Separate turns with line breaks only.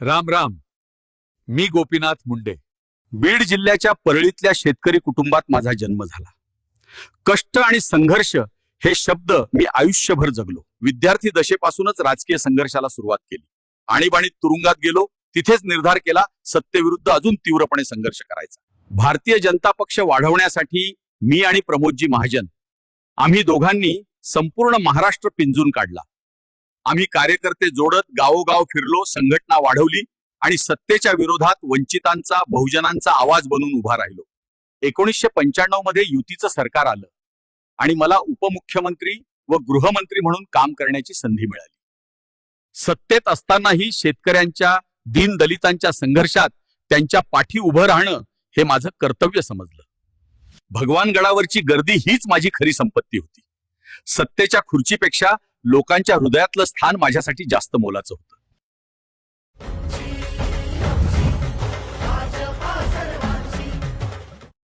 राम राम. मी गोपीनाथ मुंडे. बीड जिल्ह्याच्या परळीतल्या शेतकरी कुटुंबात माझा जन्म झाला. कष्ट आणि संघर्ष हे शब्द मी आयुष्यभर जगलो. विद्यार्थी दशेपासूनच राजकीय संघर्षाला सुरुवात केली. आणीबाणीत तुरुंगात गेलो तिथेच निर्धार केला सत्तेविरुद्ध अजून तीव्रपणे संघर्ष करायचा. भारतीय जनता पक्ष वाढवण्यासाठी मी आणि प्रमोदजी महाजन आम्ही दोघांनी संपूर्ण महाराष्ट्र पिंजून काढला. आम्ही कार्यकर्ते जोडत गावोगाव फिरलो संघटना वाढवली आणि सत्तेच्या विरोधात वंचितांचा बहुजनांचा आवाज बनून उभा राहिलो. एकोणीसशे पंच्याण्णवमध्ये युतीचं सरकार आलं आणि मला उपमुख्यमंत्री व गृहमंत्री म्हणून काम करण्याची संधी मिळाली. सत्तेत असतानाही शेतकऱ्यांच्या दीन दलितांच्या संघर्षात त्यांच्या पाठी उभं राहणं हे माझं कर्तव्य समजलं. भगवानगडावरची गर्दी हीच माझी खरी संपत्ती होती. सत्तेच्या खुर्चीपेक्षा लोकांच्या हृदयातलं स्थान माझ्यासाठी जास्त मोलाचं होतं.